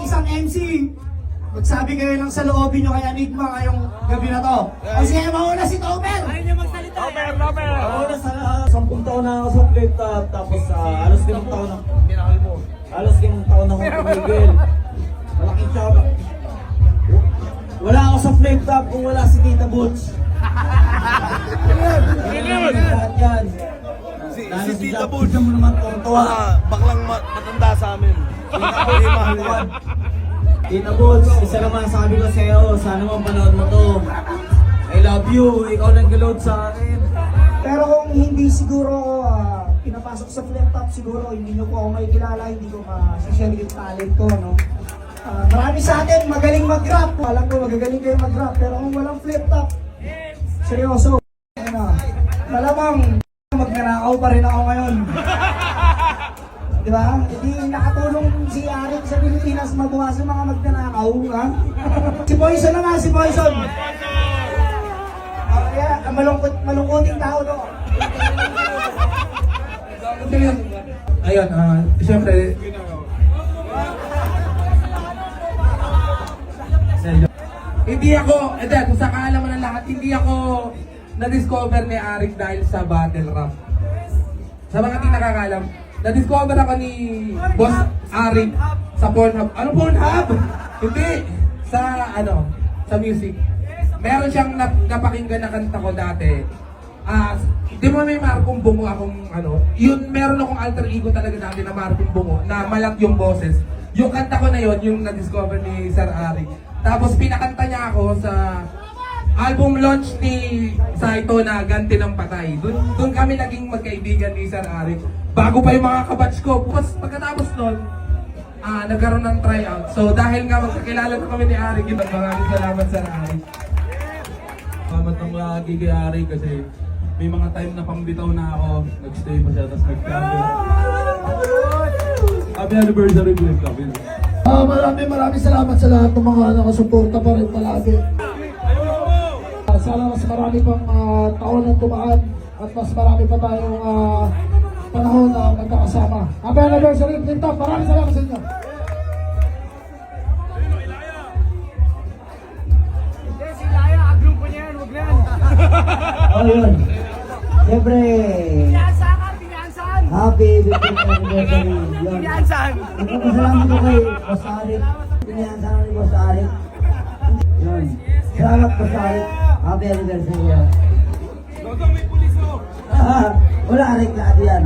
isang MC. Magsabi kayo lang sa loobin nyo kay Enigma ngayong gabi na to. Sige, mauna si Tomer! Robert, Robert! Ako na sa sampung taon na ako sa flip top, tapos ah, halos limang taon na, Minahal mo. halos limang taon na ako tumigil. Malaking tsaka. Wala ako sa flip top kung wala si Tita Butch. Lahat yan. Si, si Tita Butch. mo naman tuwa. Ma- matanda sa amin. Hindi mahal yan. Tita Butch, isa naman sabi ko sa'yo, sana mo panood mo to. I love you, ikaw nag-load sa akin. Pero kung hindi siguro ako ah, pinapasok sa flip top, siguro hindi nyo po ako may kilala, hindi ko ma-share yung talent ko, no? Ah, marami sa atin magaling mag-rap. Alam ko magagaling kayo mag-rap, pero kung walang flip top, seryoso. Ano, malamang magnanakaw pa rin ako ngayon. Di ba? Hindi nakatulong si Arik sa Pilipinas mabawasan mga magnanakaw, ha? si Poison na nga, si Poison. Ah, kaya, ang malungkot, malungkoting tao to. Ayun, ah, siyempre, hindi ako, ito, kung sa kaalaman ng lahat, hindi ako na-discover ni Arik dahil sa battle rap. Sa mga di nakakalam, na-discover ako ni Boss Arik sa Pornhub. Ano Pornhub? Hindi. Sa, ano, sa music. Meron siyang nap- napakinggan na kanta ko dati. Ah, di mo may Markong Bungo akong ano, yun meron akong alter ego talaga dati na Markong Bungo na malat yung boses. Yung kanta ko na yun, yung na-discover ni Sir Ari. Tapos pinakanta niya ako sa album launch ni Saito na Ganti ng Patay. Doon doon kami naging magkaibigan ni Sir Ari. Bago pa yung mga kabatch ko. Tapos pagkatapos nun, ah nagkaroon ng tryout. So dahil nga magkakilala na kami ni Ari, maraming salamat Sir Ari. Salamat ng lagi kay Ari kasi may mga time na pambitaw na ako, nagstay pa siya, tapos nag-travel. Happy anniversary, Blake Capil. Ah, maraming maraming salamat sa lahat ng mga nakasuporta pa rin palagi. Ah, sana mas marami pang ah, taon ang tumaan at mas marami pa tayong ah, panahon na magkakasama. Happy anniversary, Tintap. Maraming salamat sa inyo. Oh, yun. Siyempre, happy 15th anniversary. Yun. Nagpapasalamat ko kay Boss Arik. Pinihansan ni Boss Arik. Yun. Salamat Boss Arik. Happy anniversary. Pulis Wala lahat yan.